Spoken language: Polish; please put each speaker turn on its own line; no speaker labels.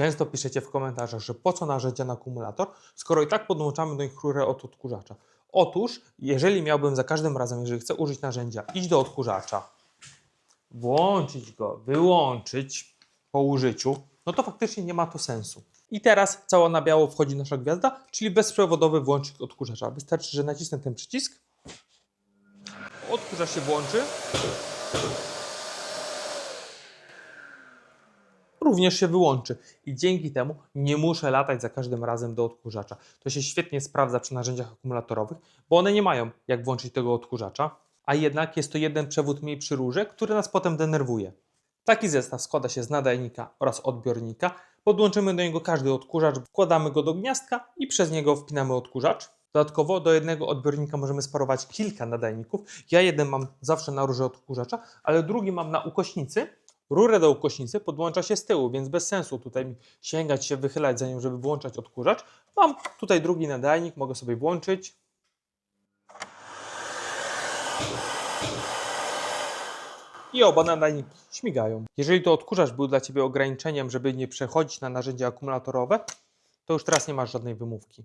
Często piszecie w komentarzach, że po co narzędzia na akumulator, skoro i tak podłączamy do nich rurę od odkurzacza. Otóż, jeżeli miałbym za każdym razem, jeżeli chcę użyć narzędzia, iść do odkurzacza, włączyć go, wyłączyć po użyciu, no to faktycznie nie ma to sensu. I teraz cała na biało wchodzi nasza gwiazda, czyli bezprzewodowy włącznik odkurzacza. Wystarczy, że nacisnę ten przycisk, odkurzacz się włączy, również się wyłączy i dzięki temu nie muszę latać za każdym razem do odkurzacza. To się świetnie sprawdza przy narzędziach akumulatorowych, bo one nie mają jak włączyć tego odkurzacza, a jednak jest to jeden przewód mniej przy rurze, który nas potem denerwuje. Taki zestaw składa się z nadajnika oraz odbiornika. Podłączymy do niego każdy odkurzacz, wkładamy go do gniazdka i przez niego wpinamy odkurzacz. Dodatkowo do jednego odbiornika możemy sparować kilka nadajników. Ja jeden mam zawsze na rurze odkurzacza, ale drugi mam na ukośnicy. Rurę do ukośnicy podłącza się z tyłu, więc bez sensu tutaj sięgać się, wychylać za nią, żeby włączać odkurzacz. Mam tutaj drugi nadajnik, mogę sobie włączyć. I oba nadajniki śmigają. Jeżeli to odkurzacz był dla Ciebie ograniczeniem, żeby nie przechodzić na narzędzia akumulatorowe, to już teraz nie masz żadnej wymówki.